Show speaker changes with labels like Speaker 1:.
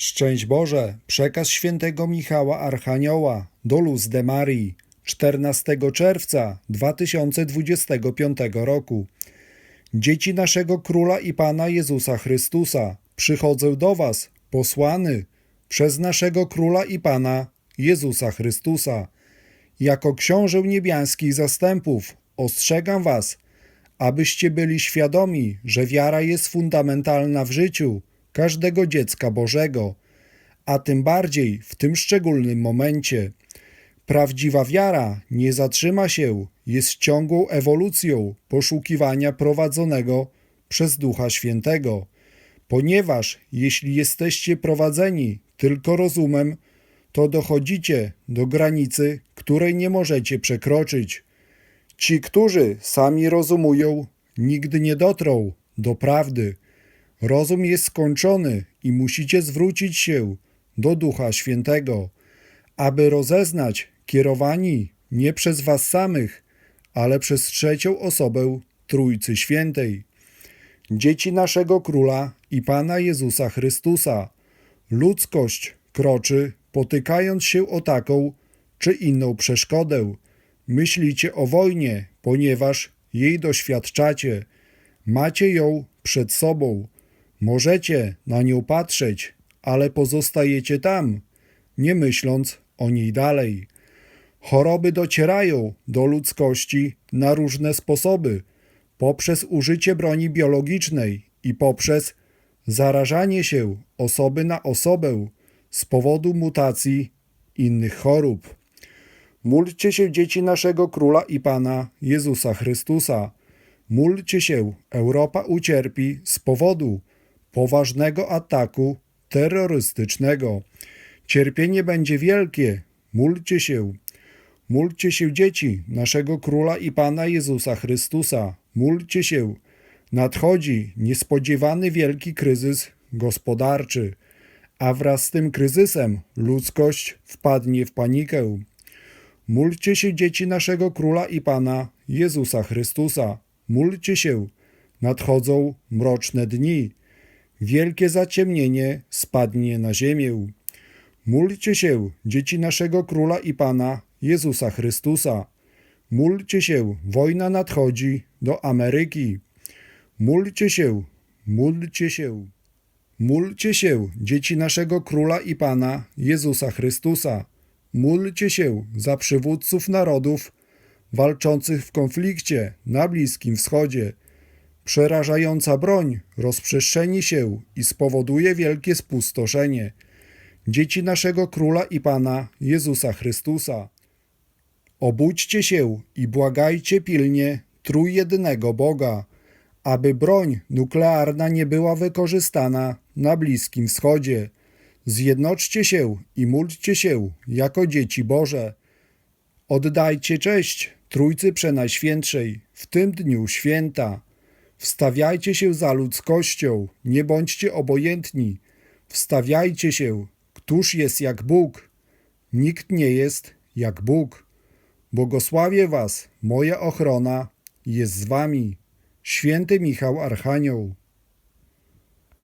Speaker 1: Szczęść Boże, przekaz świętego Michała Archanioła do Luz de Marii 14 czerwca 2025 roku. Dzieci naszego Króla i Pana Jezusa Chrystusa, przychodzę do Was, posłany przez naszego Króla i Pana Jezusa Chrystusa. Jako książę niebiańskich zastępów ostrzegam Was, abyście byli świadomi, że wiara jest fundamentalna w życiu każdego dziecka Bożego, a tym bardziej w tym szczególnym momencie. Prawdziwa wiara nie zatrzyma się, jest ciągłą ewolucją poszukiwania prowadzonego przez Ducha Świętego, ponieważ jeśli jesteście prowadzeni tylko rozumem, to dochodzicie do granicy, której nie możecie przekroczyć. Ci, którzy sami rozumują, nigdy nie dotrą do prawdy. Rozum jest skończony i musicie zwrócić się do Ducha Świętego, aby rozeznać, kierowani nie przez Was samych, ale przez trzecią osobę Trójcy Świętej. Dzieci naszego Króla i Pana Jezusa Chrystusa. Ludzkość kroczy, potykając się o taką czy inną przeszkodę. Myślicie o wojnie, ponieważ jej doświadczacie. Macie ją przed sobą. Możecie na nią patrzeć, ale pozostajecie tam, nie myśląc o niej dalej. Choroby docierają do ludzkości na różne sposoby poprzez użycie broni biologicznej i poprzez zarażanie się osoby na osobę z powodu mutacji innych chorób. Módlcie się dzieci naszego Króla i Pana Jezusa Chrystusa. Módlcie się, Europa ucierpi z powodu poważnego ataku terrorystycznego. Cierpienie będzie wielkie. Módlcie się. Módlcie się dzieci naszego Króla i Pana Jezusa Chrystusa. Módlcie się. Nadchodzi niespodziewany wielki kryzys gospodarczy, a wraz z tym kryzysem ludzkość wpadnie w panikę. Módlcie się dzieci naszego Króla i Pana Jezusa Chrystusa. Módlcie się. Nadchodzą mroczne dni. Wielkie zaciemnienie spadnie na ziemię. Módlcie się, dzieci naszego Króla i Pana Jezusa Chrystusa. Módlcie się, wojna nadchodzi do Ameryki. Módlcie się, módlcie się. Módlcie się, dzieci naszego Króla i Pana Jezusa Chrystusa. Módlcie się za przywódców narodów walczących w konflikcie na Bliskim Wschodzie. Przerażająca broń rozprzestrzeni się i spowoduje wielkie spustoszenie. Dzieci naszego Króla i Pana Jezusa Chrystusa. Obudźcie się i błagajcie pilnie trójjednego Boga, aby broń nuklearna nie była wykorzystana na Bliskim Wschodzie. Zjednoczcie się i módlcie się jako dzieci Boże. Oddajcie cześć Trójcy Przenajświętszej w tym dniu święta. Wstawiajcie się za ludzkością, nie bądźcie obojętni. Wstawiajcie się, któż jest jak Bóg? Nikt nie jest jak Bóg. Błogosławię Was, moja ochrona jest z Wami. Święty Michał Archanioł.